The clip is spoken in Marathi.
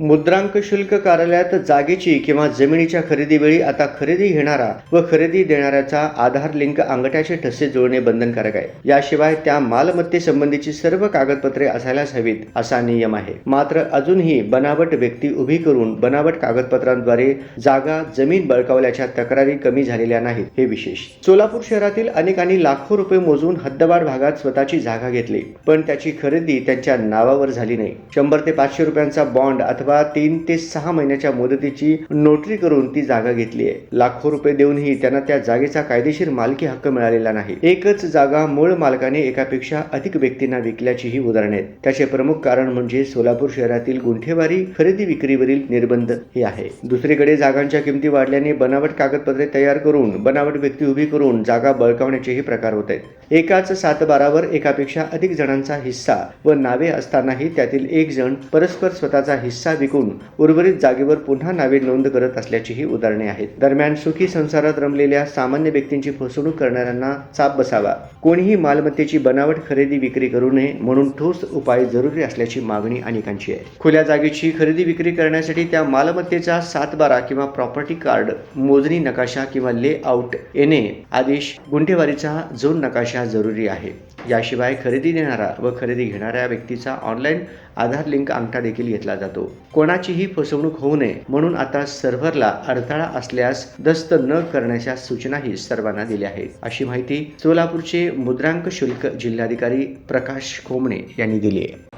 मुद्रांक शुल्क कार्यालयात जागेची किंवा जमिनीच्या खरेदीवेळी आता खरेदी घेणारा व खरेदी देणाऱ्याचा आधार लिंक अंगठ्याचे ठसे जुळणे बंधनकारक आहे. याशिवाय त्या मालमत्तेसंबंधीची सर्व कागदपत्रे असायलाच हवीत असा नियम आहे. मात्र अजूनही बनावट व्यक्ती उभी करून बनावट कागदपत्रांद्वारे जागा जमीन बळकावल्याच्या तक्रारी कमी झालेल्या नाहीत हे विशेष. सोलापूर शहरातील अनेकांनी लाखो रुपये मोजून हद्दवाढ भागात स्वतःची जागा घेतली पण त्याची खरेदी त्यांच्या नावावर झाली नाही. शंभर ते पाचशे रुपयांचा बॉन्ड अथवा तीन ते सहा महिन्याच्या मुदतीची नोटरी करून ती जागा घेतली आहे. लाखो रुपये देऊनही त्यांना त्या जागेचा कायदेशीर मालकी हक्क मिळालेला नाही. एकच जागा मूळ मालकाने एकापेक्षा अधिक व्यक्तींना विकल्याचीही उदाहरणे आहेत. त्याचे प्रमुख कारण म्हणजे सोलापूर शहरातील गुंठेवारी खरेदी विक्रीवरील निर्बंध हे आहे. दुसरीकडे जागांच्या किमती वाढल्याने बनावट कागदपत्रे तयार करून बनावट व्यक्ती उभी करून जागा बळकावण्याचेही प्रकार होत आहेत. एकाच सातबारावर एकापेक्षा अधिक जणांचा हिस्सा व नावे असतानाही त्यातील एक जण परस्पर स्वतःचा हिस्सा विकून उर्वरित जागेवर पुन्हा नावे नोंद करत असल्याचीही उदाहरणे आहेत. दरम्यान सुखी संसारात रमलेल्या सामान्य व्यक्तींची फसवणूक करणाऱ्यांना चाप बसावा. कोणीही मालमत्तेची बनावट खरेदी विक्री करू नये म्हणून ठोस उपाय जरुरी असल्याची मागणी अनेकांची आहे. खुल्या जागेची खरेदी विक्री करण्यासाठी त्या मालमत्तेचा सातबारा किंवा प्रॉपर्टी कार्ड मोजणी नकाशा किंवा लेआउट येणे आदेश गुंठेवारीचा झोन नकाशा जरुरी आहे. याशिवाय खरेदी देणारा व खरेदी घेणाऱ्या व्यक्तीचा ऑनलाईन आधार लिंक अंगठा देखील घेतला जातो. कोणाचीही फसवणूक होऊ नये म्हणून आता सर्व्हरला अडथळा असल्यास दस्त न करण्याच्या सूचनाही सर्वांना दिल्या आहेत. अशी माहिती सोलापूरचे मुद्रांक शुल्क जिल्हाधिकारी प्रकाश खोमणे यांनी दिली आहे.